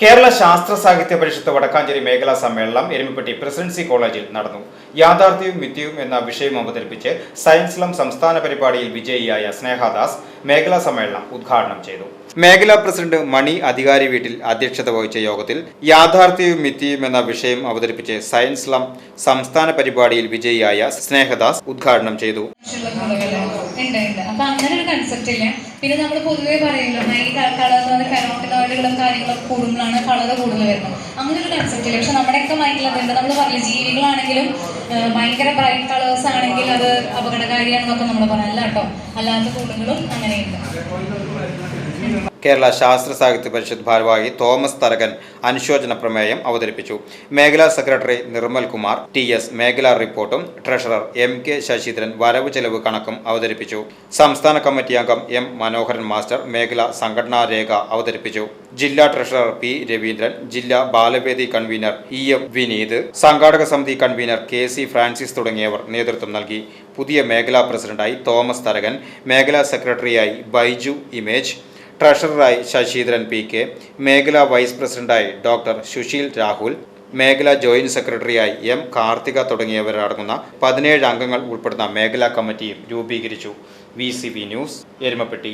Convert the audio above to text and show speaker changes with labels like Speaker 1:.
Speaker 1: Kerala Sasthra Sahithya Parishad Vadakkanchery മേഖലാ സമ്മേളനം Erumapetty presidency കോളേജിൽ നടന്നു. യാഥാർത്ഥ്യവും മിഥ്യവും എന്ന വിഷയം അവതരിപ്പിച്ച് സയൻസ് ലം സംസ്ഥാന പരിപാടിയിൽ വിജയിയായ സ്നേഹദാസ് മേഖലാ സമ്മേളനം ഉദ്ഘാടനം ചെയ്തു. മേഖലാ പ്രസിഡന്റ് മണി അധികാരി വീട്ടിൽ അധ്യക്ഷത വഹിച്ച യോഗത്തിൽ യാഥാർത്ഥ്യവും മിഥ്യയും എന്ന വിഷയം അവതരിപ്പിച്ച് സയൻസ് ലം സംസ്ഥാന പരിപാടിയിൽ വിജയിയായ സ്നേഹദാസ് ഉദ്ഘാടനം ചെയ്തു.
Speaker 2: പിന്നെ നമ്മൾ പൊതുവേ പറയുമല്ലോ നൈറ്റ് കളർ കൂടുമ്പോഴാണ് കളർ കൂടുതൽ വരുന്നത്. അങ്ങനെ ഒരു കൺസെപ്റ്റ് പക്ഷെ നമ്മുടെയൊക്കെ മൈൻഡിൽ അതുണ്ട് നമ്മൾ പറയില്ല ജീവികളാണെങ്കിലും ഭയങ്കര ബ്രൈറ്റ് കളേഴ്സ് ആണെങ്കിൽ അത് അപകടകാരിയാണെന്നൊക്കെ നമ്മൾ പറയല്ല കേട്ടോ അല്ലാത്ത കൂടുകളും അങ്ങനെയുണ്ട്.
Speaker 1: കേരള ശാസ്ത്ര സാഹിത്യ പരിഷത്ത് ഭാരവാഹി തോമസ് തരകൻ അനുശോചന പ്രമേയം അവതരിപ്പിച്ചു. മേഖലാ secretary Nirmal Kumar T S മേഖലാ റിപ്പോർട്ടും ട്രഷറർ എം കെ ശശീന്ദ്രൻ വരവ് ചെലവ് കണക്കും അവതരിപ്പിച്ചു. സംസ്ഥാന കമ്മിറ്റി അംഗം എം മനോഹരൻ മാസ്റ്റർ മേഖലാ സംഘടനാ രേഖ അവതരിപ്പിച്ചു. ജില്ലാ ട്രഷറർ പി രവീന്ദ്രൻ ജില്ലാ ബാലവേദി കൺവീനർ ഇ എം വിനീത് സംഘാടക സമിതി കൺവീനർ കെ സി ഫ്രാൻസിസ് തുടങ്ങിയവർ നേതൃത്വം നൽകി. പുതിയ മേഖലാ പ്രസിഡന്റായി തോമസ് തരകൻ മേഖലാ സെക്രട്ടറിയായി ബൈജു ഇമേജ് ട്രഷററായി ശശീന്ദ്രൻ പി കെ മേഖലാ വൈസ് പ്രസിഡന്റായി ഡോക്ടർ സുശീൽ രാഹുൽ മേഖലാ ജോയിന്റ് സെക്രട്ടറിയായി എം കാർത്തിക തുടങ്ങിയവരടങ്ങുന്ന പതിനേഴ് അംഗങ്ങൾ ഉൾപ്പെടുന്ന മേഖലാ കമ്മിറ്റിയും രൂപീകരിച്ചു. V news Erumapetty.